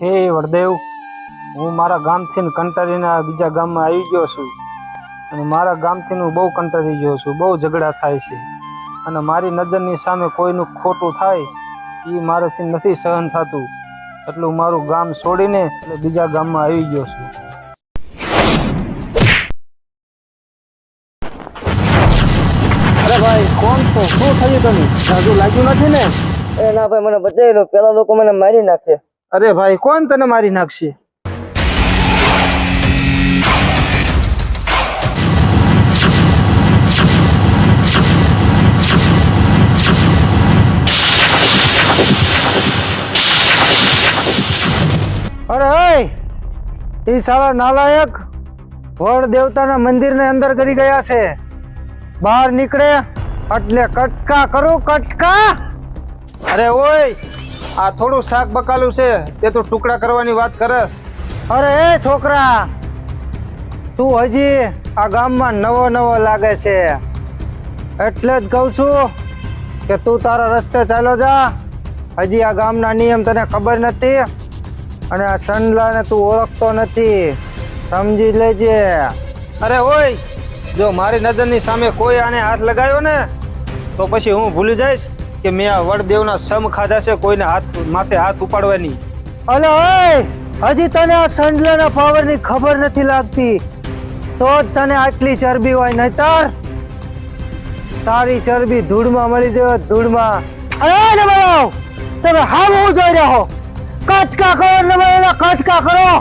હે વરદેવ હું મારા ગામથી કંટાળીને બીજા ગામમાં આવી ગયો છું. અને મારા ગામથી હું બહુ કંટાળી ગયો છું બહુ ઝઘડા થાય છે. અને મારી નજરની સામે કોઈનું ખોટું થાય એ મારાથી નથી સહન થતું. એટલું મારું ગામ છોડીને એટલે બીજા ગામમાં આવી ગયો છું. અરે ભાઈ કોણ છો? શું થયું તમે હજુ લાગ્યું નથી ને? એ ના ભાઈ મને બચાવી લો પેલા લોકો મને મારી નાખશે અરે ભાઈ, કોણ તને મારી નાખશે? અરે ઓય એ સાલા નાલાયક વડ દેવતાના મંદિરને અંદર કરી ગયા છે. બહાર નીકળે એટલે કટકા કરું, કટકા! અરે ઓય આ થોડું શાક બકાલું છે તે તું ટુકડા કરવાની વાત કરસ. અરે એ છોકરા તું હજી આ ગામમાં નવો નવો લાગે છે. એટલે જ કહું છું કે તું તારા રસ્તે ચાલો જા. હજી આ ગામના નિયમ તને ખબર નથી અને આ સંડલાને તું ઓળખતો નથી. સમજી લેજે. અરે ઓય જો મારી નજરની સામે કોઈ આને હાથ લગાવ્યો ને તો પછી હું ભૂલી જઈશ. કે મેં આ વડદેવના સમ ખાધા છે, કોઈને હાથ માથે હાથ ઉપાડવાની. અલે હજી તને આ સંડલાના પાવરની ખબર નથી લાગતી. તો જ તને આટલી ચરબી હોય, નહીતર તારી ચરબી ધૂળમાં મળી જાય, ધૂળમાં. અરે ને તમે હાવ હું જોઈ રહ્યો કટકા કરો ને કટકા કરો.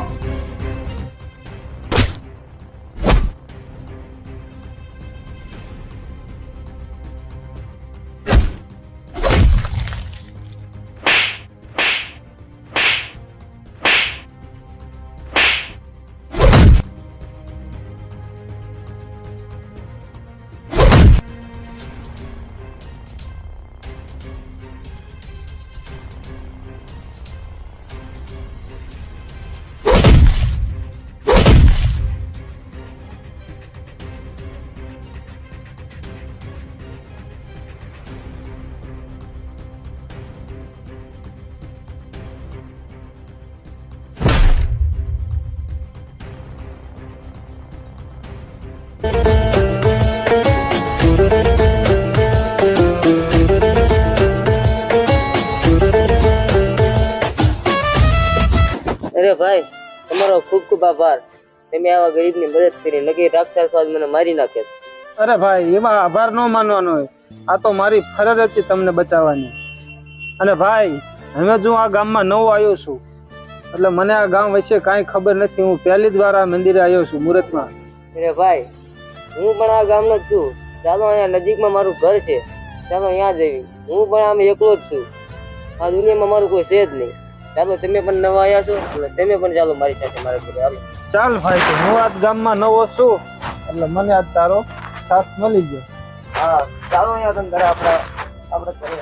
અરે ભાઈ તમારો ખૂબ ખૂબ આભાર. તમે આવા ગરીબની મદદ કરી નકી રાક્ષસ આજ મને મારી નાખે અરે ભાઈ એમાં આભાર ન માનવાનો હોય. આ તો મારી ફરજ હતી તમને બચાવવાની. અને ભાઈ હવે જો આ ગામમાં નવો આવ્યો છું એટલે મને આ ગામ વિશે કાંઈ ખબર નથી. હું પહેલી જ વાર આ મંદિરે આવ્યો છું મુહૂર્તમાં. અરે ભાઈ હું પણ આ ગામનો જ છું. ચાલો અહીંયા નજીકમાં મારું ઘર છે. ચાલો અહીંયા જઈએ હું પણ આમ એકલો જ છું. આ દુનિયામાં મારું કોઈ છે જ નહીં. ચાલો તમે પણ નવા આવ્યા છો એટલે તમે પણ ચાલો મારી સાથે મારા ઘરે હાલો. ચાલ ભાઈ તો હું આજ ગામમાં નવો છું એટલે મને આજ તારો સાથ મળી ગયો. હા ચાલો અહીંયા તમે ઘરે આપણે આપણે ઘરે.